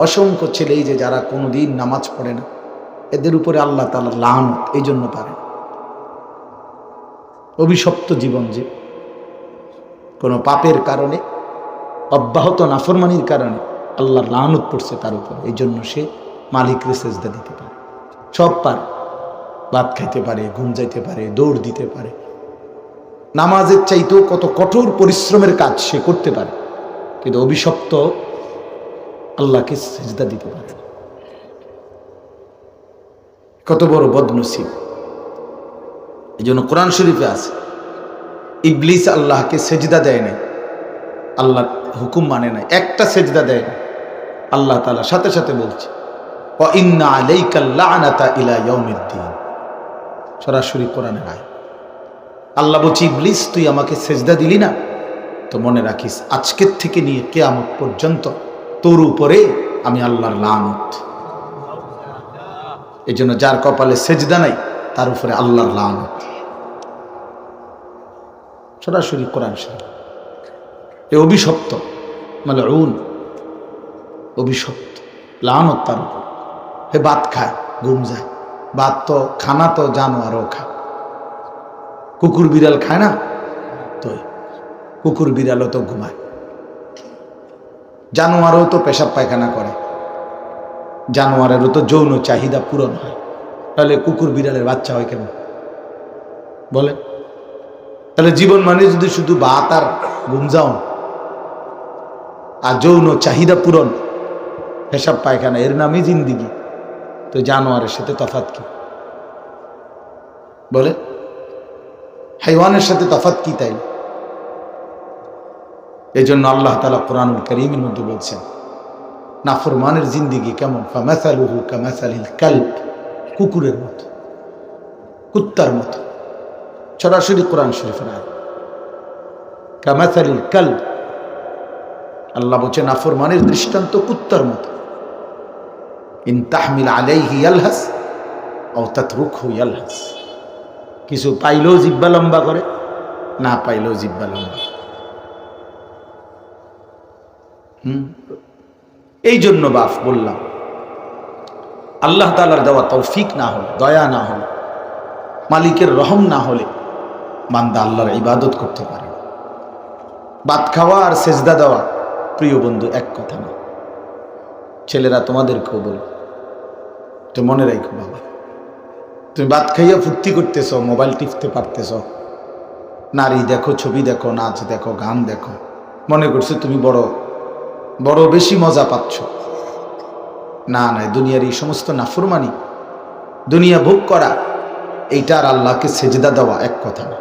অসংখ্য ছেলে এই যে যারা কোনোদিন নামাজ পড়ে না, এদের উপরে আল্লাহ তালা লানত এই জন্য পারে অভিশপ্ত জীবন যে, কোনো পাপের কারণে, অব্যাহত নাফরমানির কারণে আল্লাহর লানত পড়ছে তার উপর, এই জন্য সে মালিকরে সেজদা দিতে পারে। সব পারে, ভাত খাইতে পারে, ঘুম যাইতে পারে, দৌড় দিতে পারে। নামাজের চাইতেও কত কঠোর পরিশ্রমের কাজ সে করতে পারে। কিন্তু অভিশপ্ত আল্লাহকে সেজদা দিতে পারে। কত বড় বদনসিব। এই জন্য কোরআন শরীফে আছে, ইবলিস আল্লাহকে সেজদা দেয় নাই, আল্লাহ হুকুম মানে নাই, একটা সেজদা দেয় না আল্লাহ তালা সাথে সাথে বলছে ও ইন্না ইলা ইয়াউমিদ্দিন। সরাসরি কোরআনের আয় আল্লাহ বলছি, ইবলিস, তুই আমাকে সেজদা দিলি না? তো মনে রাখিস, আজকের থেকে নিয়ে কেয়ামত পর্যন্ত তোর উপরে আমি আল্লাহর লানত। এই জন্য যার কপালে সেজদা নাই, তার উপরে আল্লাহর লানত। সরাসরি কোরআন এ অভিশপ্ত মানে উন অভিশপ্ত। লানত তার উপর। হে ভাত খায়, ঘুম যায়। ভাত তো খানা তো জানো জানোয়ারও খায়। কুকুর বিড়াল খায় না? তো কুকুর বিড়ালও তো ঘুমায়। জানোয়ারও তো পেশাব পায়খানা করে। জানোয়ারেরও তো যৌন চাহিদা পূরণ হয়। তাহলে কুকুর বিড়ালের বাচ্চা হয় কেন বলে তাহলে জীবন মানে যদি শুধু ভাত আর ঘুম যাও, আর যৌন চাহিদা পূরণ, পেশাব পায়খানা, এর নামই জিন্দিগি। তো জানোয়ারের সাথে তফাত কি? বলে হাইওয়ানের সাথে তফাত কি তাই এই জন্য আল্লাহ তালা কোরআনুল করিমের মধ্যে বলছেন, নাফরমানের জিন্দিগি কেমন? ফামাসালুহু কামাসালিল কাল্প কুকুরের মতো, কুত্তার মতো। সরাসরি কোরআন শরীফের আয় কামাসালিল কাল্ব, আল্লাহ বলছেন, নাফরমানের দৃষ্টান্ত কুত্তার মতো। ইন তাহমিল আলাইহি ইয়ালহাস ও তাতরুকহু ইয়ালহাস। কিছু পাইলেও জিব্বা লম্বা করে, না পাইলেও জিব্বা লম্বা করে। হুম এই জন্য বাফ বললাম, আল্লাহ তালার দেওয়া তৌফিক না হলে, দয়া না হলে, মালিকের রহম না হলে বান্দা আল্লাহর ইবাদত করতে পারে। ভাত খাওয়া আর সেজদা দেওয়া প্রিয় বন্ধু এক কথা না ছেলেরা তোমাদেরকেও বল তো মনে রাখো বাবা, তুমি ভাত খাইয়া ফুর্তি করতেছ, মোবাইল টিপতে পারতেছ, নারী দেখো, ছবি দেখো, নাচ দেখো, গান দেখো, মনে করছ তুমি বড় বড় বেশি মজা পাচ্ছ। না না দুনিয়ার এই সমস্ত নাফরমানি, দুনিয়া ভোগ করা, এইটা আর আল্লাহকে সেজদা দেওয়া এক কথা না।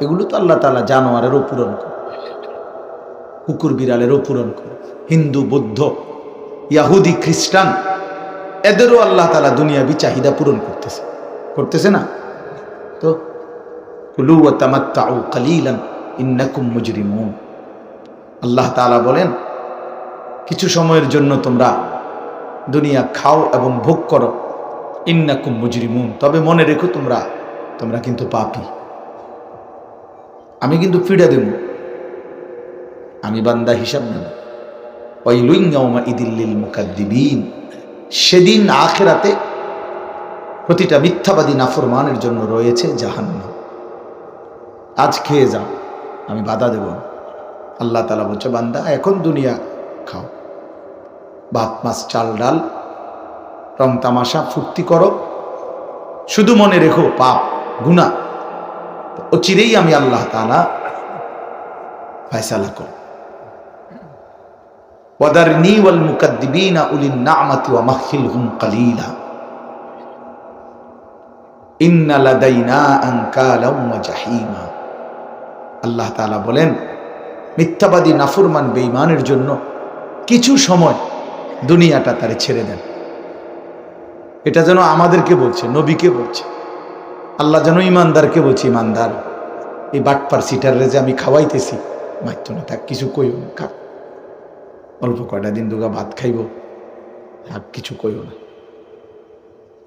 এগুলো তো আল্লাহ তালা জানোয়ারেরও পূরণ করে কুকুর বিড়ালেরও পূরণ করে হিন্দু, বৌদ্ধ, ইয়াহুদি, খ্রিস্টান, এদেরও আল্লাহ তালা দুনিয়াবি চাহিদা পূরণ করতেছে। করতেছে না? তো, কুলু তামাত্তাউ কালিলান, ইন্নাকুম মুজরিমুন। আল্লাহ তালা বলেন কিছু সময়ের জন্য তোমরা দুনিয়া খাও এবং ভোগ করো। ইন্নাকুম মুজরিমুন। তবে মনে রেখো তোমরা তোমরা কিন্তু পাপি। আমি কিন্তু ফিরে দেব। আমি বান্দা হিসাব নেব। ওয়াইলুইয়াউমা ইদিল্লিল মুকাদ্দিবিন। সেদিন আখেরাতে প্রতিটা মিথ্যাবাদী নাফরমানের জন্য রয়েছে জাহান্নাম। আজ খেয়ে যাও, আমি বাধা দেব। আল্লাহ তালা বলছে, বান্দা, এখন দুনিয়া খাও। ভাত মাছ, চাল, ডাল, রং তামাশা, ফুর্তি করো। শুধু মনে রেখো, পাপ গুণা ও চিরেই আমি আল্লাহ তালা ফায়সালা করব। আল্লাহ বলেন, মিথ্যাবাদী, নাফরমান, বেঈমানের জন্য কিছু সময় দুনিয়াটা তারে ছেড়ে দেন। এটা যেন আমাদেরকে বলছে, নবীকে বলছে। আল্লাহ যেন ইমানদারকে বলছে, ইমানদার, এই বাটপার সিটারে যে আমি খাওয়াইতেছি মাইতো না থাক, কিছু কইও না, খা। অল্প কয়টা দিন দুগা ভাত খাইব, আর কিছু কইও না।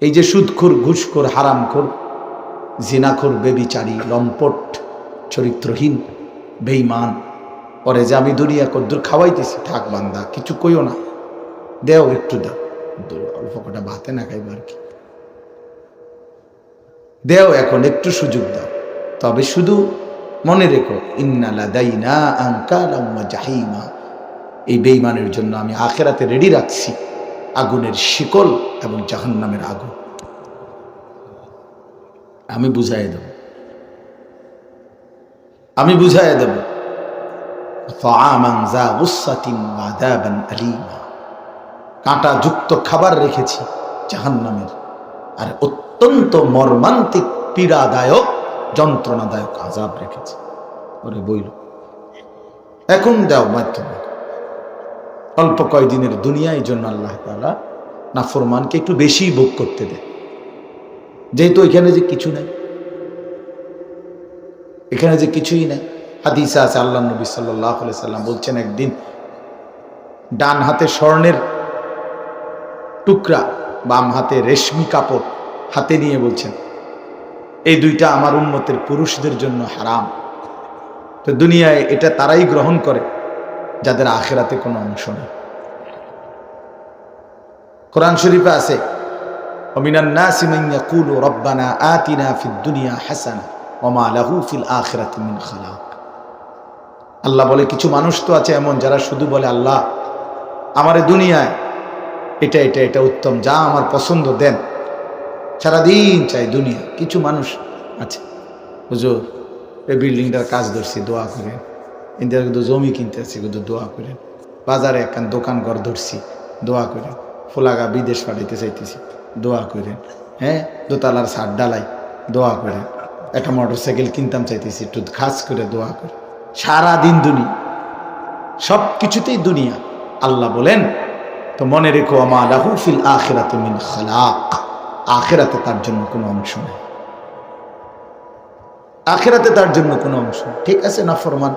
এই যে সুদখোর, ঘুষখোর, হারামখোর, জিনাখোর, বেবিচারী, লম্পট, চরিত্রহীন বেইমান পরে যে আমি দুনিয়া কদ্দুর খাওয়াইতেছি, থাক বান্দা, কিছু কইও না। দেও একটু দাও। অল্প কটা ভাতে না খাইব আর কি। দেও এখন একটু সুযোগ দাও। তবে শুধু মনে রেখো ইন্নালা দাইনা আঙ্কালাম ওয়া জাহিমা। এই বেইমানের জন্য আমি আখেরাতে রেডি রাখছি আগুনের শিকল এবং জাহান্নামের আগুন। আমি বুঝাই দেব। আমি বুঝাই দেব। কাঁটা যুক্ত খাবার রেখেছি জাহান্নামের। আর অত্যন্ত মর্মান্তিক, পীড়াদায়ক, যন্ত্রণাদায়ক আজাব রেখেছি। ওরে বইল। এখন দাও মাধ্যমে। অল্প কয়দিনের দুনিয়ায় জন্য আল্লাহ তালা নাফরমানকে একটু বেশি ভোগ করতে দেয় যেহেতু এখানে যে কিছু নেই। এখানে যে কিছুই নেই। হাদিসা আছে আল্লাহ নবী সাল্লাহ সাল্লাম বলছেন, একদিন ডান হাতে স্বর্ণের টুকরা, বাম হাতে রেশমি কাপড় হাতে নিয়ে বলছেন, এই দুইটা আমার উন্মতের পুরুষদের জন্য হারাম। তো দুনিয়ায় এটা তারাই গ্রহণ করে, যাদের আখেরাতে কোনো অংশ নেই। কোরআন শরীফে আছে রব্বানা আতিনা ফিদ দুনিয়া হাসানা ওমা লাহু ফিল আখেরাতে মিন খালা আল্লাহ বলে, কিছু মানুষ তো আছে এমন যারা শুধু বলে, আল্লাহ, আমার দুনিয়ায় এটা এটা এটা উত্তম, যা আমার পছন্দ দেন। সারাদিন চাই দুনিয়া। কিছু মানুষ আছে। বুঝো এই বিল্ডিংটার কাজ ধরছি, দোয়া করেন। ইন্ডিয়ার কিন্তু জমি কিনতে আসছি, কিন্তু দোয়া করেন। বাজারে একখান দোকান ঘর ধরছি, দোয়া করেন। ফোলাগা বিদেশ পাঠাইতে চাইতেছি, দোয়া করেন। হ্যাঁ দোতলার ছাদ ডালাই, দোয়া করেন। একটা মোটর সাইকেল কিনতাম চাইতেছি, একটু খাস করে দোয়া করে সারাদিন দুনিয়া। সব কিছুতেই দুনিয়া। আল্লাহ বলেন, তো মনে রেখো, আমা লাহুফিল আখেরাতে মিন খালাক। আখেরাতে তার জন্য কোনো অংশ নেই। আখেরাতে তার জন্য কোনো অংশ। ঠিক আছে না ফরমান?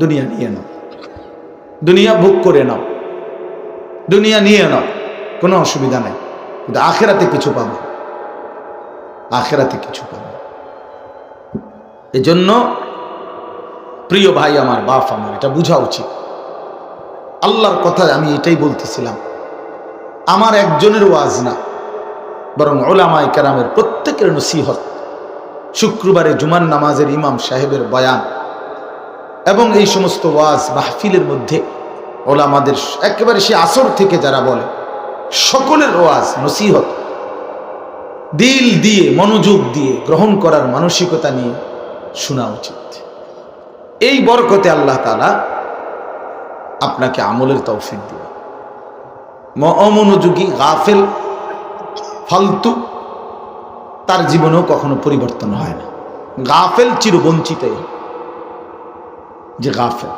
দুনিয়া নিয়ে নাও। দুনিয়া ভোগ করে নাও। দুনিয়া নিয়ে নাও। কোনো অসুবিধা নেই। কিন্তু আখেরাতে কিছু পাবো। আখেরাতে কিছু পাবো। এজন্য প্রিয় ভাই আমার, বাপ আমার, এটা বোঝা উচিত। আল্লাহর কথা আমি এটাই বলতেছিলাম, আমার একজনের ওয়াজ না, বরং ওলামাই কেরামের প্রত্যেকের নসিহত, শুক্রবারে জুমান নামাজের ইমাম সাহেবের বয়ান এবং এই সমস্ত ওয়াজ মাহফিলের মধ্যে ওলামাদের একেবারে সে আসর থেকে যারা বলে, সকলের ওয়াজ নসিহত। দিল দিয়ে, মনোযোগ দিয়ে গ্রহণ করার মানসিকতা নিয়ে শোনা উচিত। এই বরকতে আল্লাহ তালা আপনাকে আমলের তৌফিক দিবে। অমনোযোগী গাফেল, ফালতু, তার জীবনেও কখনো পরিবর্তন হয় না। গাফেল চিরবঞ্চিত যে গাফেল।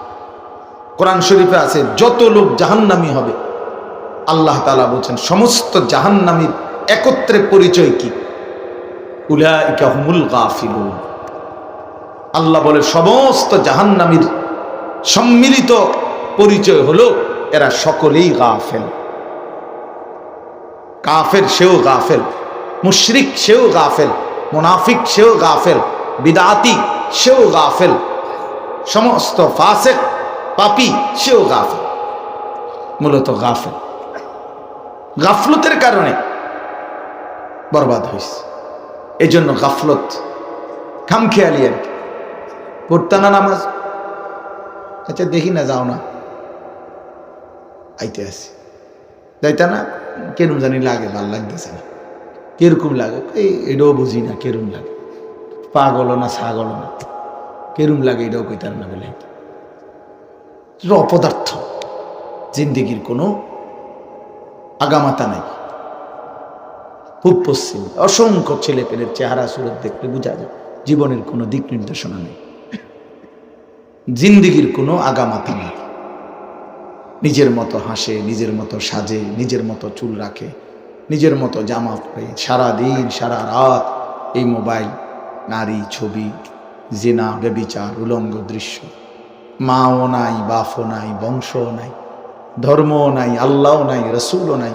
কোরআন শরীফে আছে, যত লোক জাহান্নামি হবে, আল্লাহ তালা বলছেন, সমস্ত জাহান্নামীর একত্রে পরিচয় কি? হুমুল গাফিলুন। আল্লাহ বলে, সমস্ত জাহান্নামীর সম্মিলিত পরিচয় হলো, এরা সকলেই গাফেল। কাফের সেও গাফেল, মুশরিক সেও গাফেল, মুনাফিক সেও গাফেল, বিদাতি সেও গাফেল, সমস্ত ফাসেক, পাপি সেও গাফেল, মূলত গাফেল। গাফলতের কারণে বরবাদ হয়েছে এই জন্য গাফলত খামখেয়ালি আর কি। পড়তা না নামাজ। আচ্ছা দেখি না, যাও না। আইতে আসি। যাইতা না, কেরম জানি লাগে, ভালো লাগতেছে না। কীরকম লাগে, এই এটাও বুঝি না, কেরম লাগে। পাগল না ছাগল না। কেরম লাগে এটাও কইতার না বলে। অপদার্থ জিন্দিগির কোনো আগামাতা নাই। পূব পশ্চিম। অসংখ্য ছেলে পেলের চেহারা, সুরত দেখলে বোঝা যায়, জীবনের কোনো দিক নির্দেশনা নেই। জিন্দিগির কোনো আগামাতা নেই। নিজের মতো হাসে, নিজের মতো সাজে, নিজের মতো চুল রাখে, নিজের মতো জামা পরে সারা দিন সারা রাত এই মোবাইল, নারী, ছবি, জেনা বেবিচার উলঙ্গ দৃশ্য। মাও নাই, বাপও নাই, বংশও নাই, ধর্মও নাই, আল্লাহও নাই, রসুলও নাই,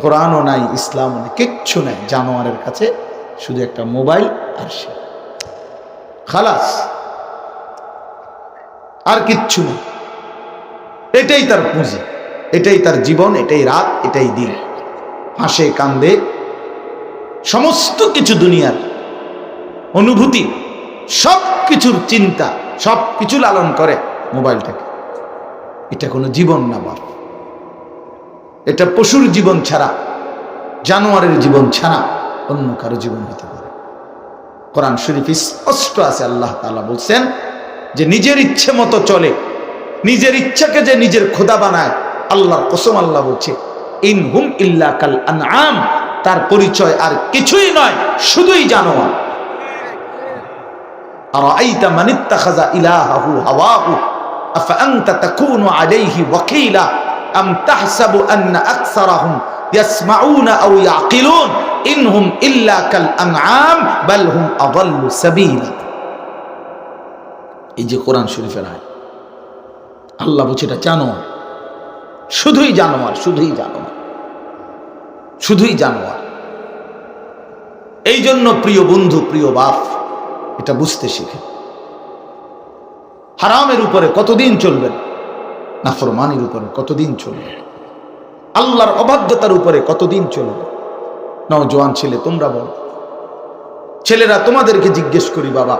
কোরআনও নাই, ইসলামও নাই, কিচ্ছু নাই। জানোয়ারের কাছে শুধু একটা মোবাইল আর সে। খালাস। আর কিচ্ছু নেই এটাই তার পুঁজি, এটাই তার জীবন, এটাই রাত, এটাই দিন। হাসে, কান্দে, সমস্ত কিছু দুনিয়ার অনুভূতি সব কিছুর চিন্তা সব কিছু লালন করে মোবাইলটাকে। এটা কোনো জীবন না বাপ। এটা পশুর জীবন ছাড়া, জানোয়ারের জীবন ছাড়া অন্য কারও জীবন হতে পারে। কোরআন শরীফ স্পষ্ট আছে, আল্লাহ তাআলা বলছেন যে নিজের ইচ্ছে মতো চলে নিজের ইচ্ছাকে যে নিজের খোদা বানায় আল্লাহর কসম আল্লাহ বলছে ইন হুম ইল্লা কাল আনআম তার পরিচয় আর কিছুই নয় শুধুই জানোয়ার أرأيت من اتخذ إلهه هواه أفأنت تكون عليه وكيلا أم تحسب أن أكثرهم يسمعون أو يعقلون إنهم إلا كالأنعام بل هم أضل سبيلا এই যে কোরআন শরীফের আয় আল্লাহ বলছে, এটা জানোয়ার। শুধুই জানোয়ার শুধুই জানোয়ার। শুধুই জানোয়ার। এই জন্য প্রিয় বন্ধু, প্রিয় বাপ, এটা বুঝতে শিখে। হারামের উপরে কতদিন চলবেন? নাফরমানির উপরে কতদিন চলবে আল্লাহর অবাধ্যতার উপরে কতদিন চলবে নওজোয়ান ছেলে, তোমরা বলো। ছেলেরা তোমাদেরকে জিজ্ঞেস করি, বাবা